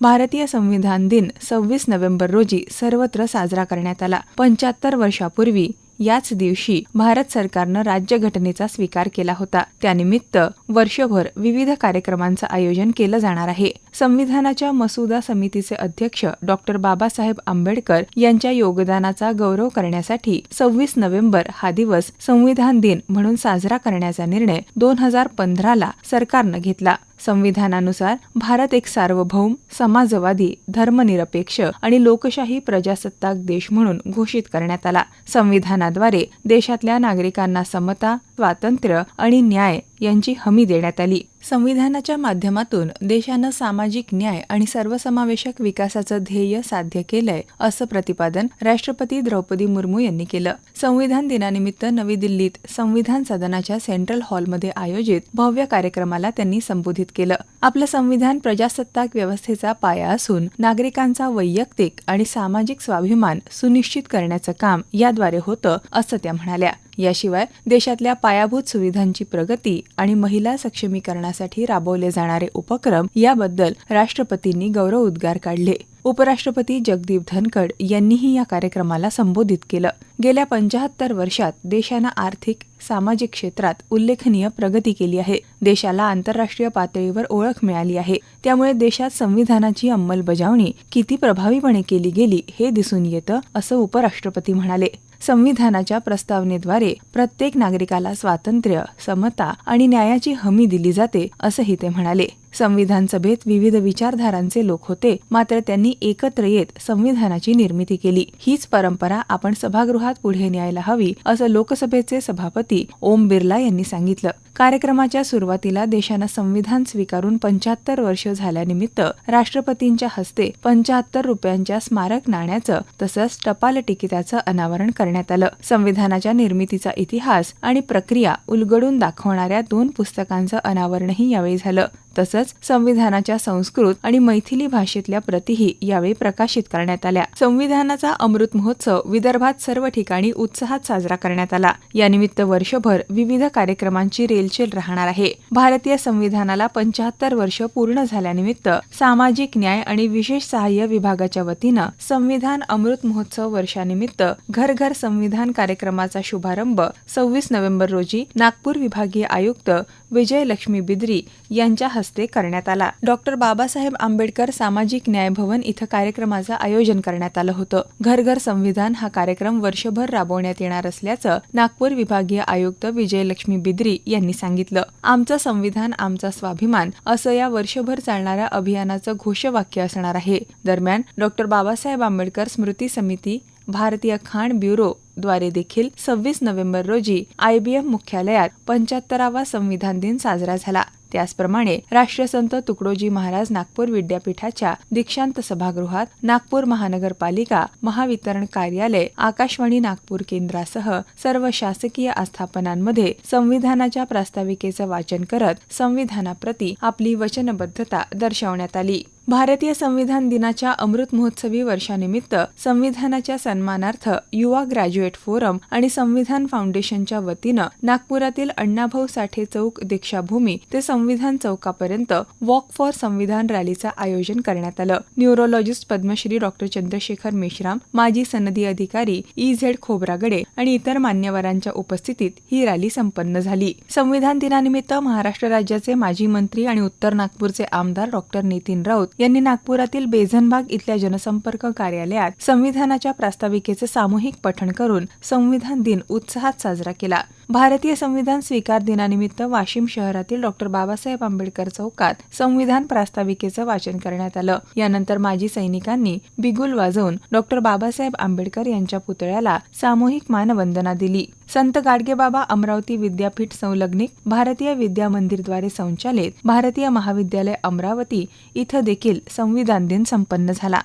भारतीय संविधान दिन सव्वीस नोव्हेंबर रोजी सर्वत्र साजरा करण्यात आला. पंच्याहत्तर वर्षापूर्वी याच दिवशी भारत सरकारनं राज्यघटनेचा स्वीकार केला होता. त्यानिमित्त वर्षभर विविध कार्यक्रमांचं आयोजन केलं जाणार आहे. संविधानाच्या मसुदा समितीचे अध्यक्ष डॉक्टर बाबासाहेब आंबेडकर यांच्या योगदानाचा गौरव करण्यासाठी सव्वीस नोव्हेंबर हा दिवस संविधान दिन म्हणून साजरा करण्याचा निर्णय दोन हजार पंधराला सरकारनं घेतला. संविधानानुसार भारत एक सार्वभौम समाजवादी धर्मनिरपेक्ष आणि लोकशाही प्रजासत्ताक देश म्हणून घोषित करण्यात आला. संविधानाद्वारे देशातल्या नागरिकांना समता स्वातंत्र्य आणि न्याय यांची हमी देण्यात आली. संविधानाच्या माध्यमातून देशानं सामाजिक न्याय आणि सर्वसमावेशक विकासाचं ध्येय साध्य केलंय असं प्रतिपादन राष्ट्रपती द्रौपदी मुर्मू यांनी केलं. संविधान दिनानिमित्त नवी दिल्लीत संविधान सदनाच्या सेंट्रल हॉलमध्ये आयोजित भव्य कार्यक्रमाला त्यांनी संबोधित केलं. आपलं संविधान प्रजासत्ताक व्यवस्थेचा पाया असून नागरिकांचा वैयक्तिक आणि सामाजिक स्वाभिमान सुनिश्चित करण्याचं काम याद्वारे होतं असं त्या म्हणाल्या. याशिवाय देशातल्या पायाभूत सुविधांची प्रगती आणि महिला सक्षमीकरणासाठी राबवले जाणारे उपक्रम याबद्दल राष्ट्रपतींनी गौरव उद्गार काढले. उपराष्ट्रपती जगदीप धनखड यांनीही या कार्यक्रमाला संबोधित केलं. गेल्या पंचाहत्तर वर्षात देशानं आर्थिक सामाजिक क्षेत्रात उल्लेखनीय प्रगती केली आहे. देशाला आंतरराष्ट्रीय पातळीवर ओळख मिळाली आहे. त्यामुळे देशात संविधानाची अंमलबजावणी किती प्रभावीपणे केली गेली हे दिसून येतं असं उपराष्ट्रपती म्हणाले. संविधानाच्या प्रस्तावनेद्वारे प्रत्येक नागरिकाला स्वातंत्र्य समता आणि न्यायाची हमी दिली जाते असंही ते म्हणाले. संविधान सभेत विविध विचारधारांचे लोक होते मात्र त्यांनी एकत्र येत संविधानाची निर्मिती केली. हीच परंपरा आपण सभागृहात पुढे न्यायला हवी असं लोकसभेचे सभापती ओम बिर्ला यांनी सांगितलं. कार्यक्रमाच्या सुरुवातीला देशानं संविधान स्वीकारून पंच्याहत्तर वर्ष झाल्यानिमित्त राष्ट्रपतींच्या हस्ते पंच्याहत्तर रुपयांच्या स्मारक नाण्याचं तसंच टपाल तिकिटाचं अनावरण करण्यात आलं. संविधानाच्या निर्मितीचा इतिहास आणि प्रक्रिया उलगडून दाखवणाऱ्या दोन पुस्तकांचं अनावरणही यावेळी झालं. तसंच संविधानाच्या संस्कृत आणि मैथिली भाषेतल्या प्रतिही यावेळी प्रकाशित करण्यात आल्या. संविधानाचा अमृत महोत्सव विदर्भात सर्व ठिकाणी उत्साहात साजरा करण्यात आला. यानिमित्त वर्षभर विविध कार्यक्रमांची रेलचेल राहणार आहे. भारतीय संविधानाला पंचाहत्तर वर्ष पूर्ण झाल्यानिमित्त सामाजिक न्याय आणि विशेष सहाय्य विभागाच्या वतीनं संविधान अमृत महोत्सव वर्षानिमित्त घर घर संविधान कार्यक्रमाचा शुभारंभ सव्वीस नोव्हेंबर रोजी नागपूर विभागीय आयुक्त विजयलक्ष्मी बिद्री यांच्या हस्ते हस्ते करण्यात आला. डॉक्टर बाबासाहेब आंबेडकर सामाजिक न्याय भवन इथं कार्यक्रमाचं आयोजन करण्यात आलं होतं. घर घर संविधान हा कार्यक्रम वर्षभर राबवण्यात येणार असल्याचं नागपूर विभागीय आयुक्त विजयलक्ष्मी बिद्री यांनी सांगितलं. आमचं संविधान आमचा स्वाभिमान असं या वर्षभर चालणाऱ्या अभियानाचं घोषवाक्य असणार आहे. दरम्यान डॉक्टर बाबासाहेब आंबेडकर स्मृती समिती भारतीय खाण ब्युरो द्वारे देखील सव्वीस नोव्हेंबर रोजी आयबीएम मुख्यालयात पंच्याहत्तरावा संविधान दिन साजरा झाला. त्याचप्रमाणे राष्ट्रसंत तुकडोजी महाराज नागपूर विद्यापीठाच्या दीक्षांत सभागृहात नागपूर महानगरपालिका महावितरण कार्यालय आकाशवाणी नागपूर केंद्रासह सर्व शासकीय आस्थापनांमध्ये संविधानाच्या प्रास्ताविकेचं वाचन करत संविधानाप्रती आपली वचनबद्धता दर्शवण्यात आली. भारतीय संविधान दिनाच्या अमृत महोत्सवी वर्षानिमित्त संविधानाच्या सन्मानार्थ युवा ग्रॅज्युएट फोरम आणि संविधान फाउंडेशनच्या वतीनं नागपुरातील अण्णाभाऊ साठे चौक दीक्षाभूमी ते संविधान चौकापर्यंत वॉक फॉर संविधान रॅलीचं आयोजन करण्यात आलं. न्यूरोलॉजिस्ट पद्मश्री डॉक्टर चंद्रशेखर मेश्राम माजी सनदी अधिकारी ई झेड खोब्रागडे आणि इतर मान्यवरांच्या उपस्थितीत ही रॅली संपन्न झाली. संविधान दिनानिमित्त महाराष्ट्र राज्याचे माजी मंत्री आणि उत्तर नागपूरचे आमदार डॉक्टर नितीन राऊत यांनी नागपुरातील बेझनबाग इथल्या जनसंपर्क कार्यालयात संविधानाच्या प्रास्ताविकेचे सामूहिक पठण करून संविधान दिन उत्साहात साजरा केला. भारतीय संविधान स्वीकार दिनानिमित्त वाशिम शहरातील डॉक्टर बाबासाहेब आंबेडकर चौकात संविधान प्रास्ताविकेचं वाचन करण्यात आलं. यानंतर माजी सैनिकांनी बिगुल वाजवून डॉक्टर बाबासाहेब आंबेडकर यांच्या पुतळ्याला सामूहिक मानवंदना दिली. संत गाडगेबाबा अमरावती विद्यापीठ संलग्निक भारतीय विद्या मंदिरद्वारे संचालित भारतीय महाविद्यालय अमरावती इथं देखील संविधान दिन संपन्न झाला.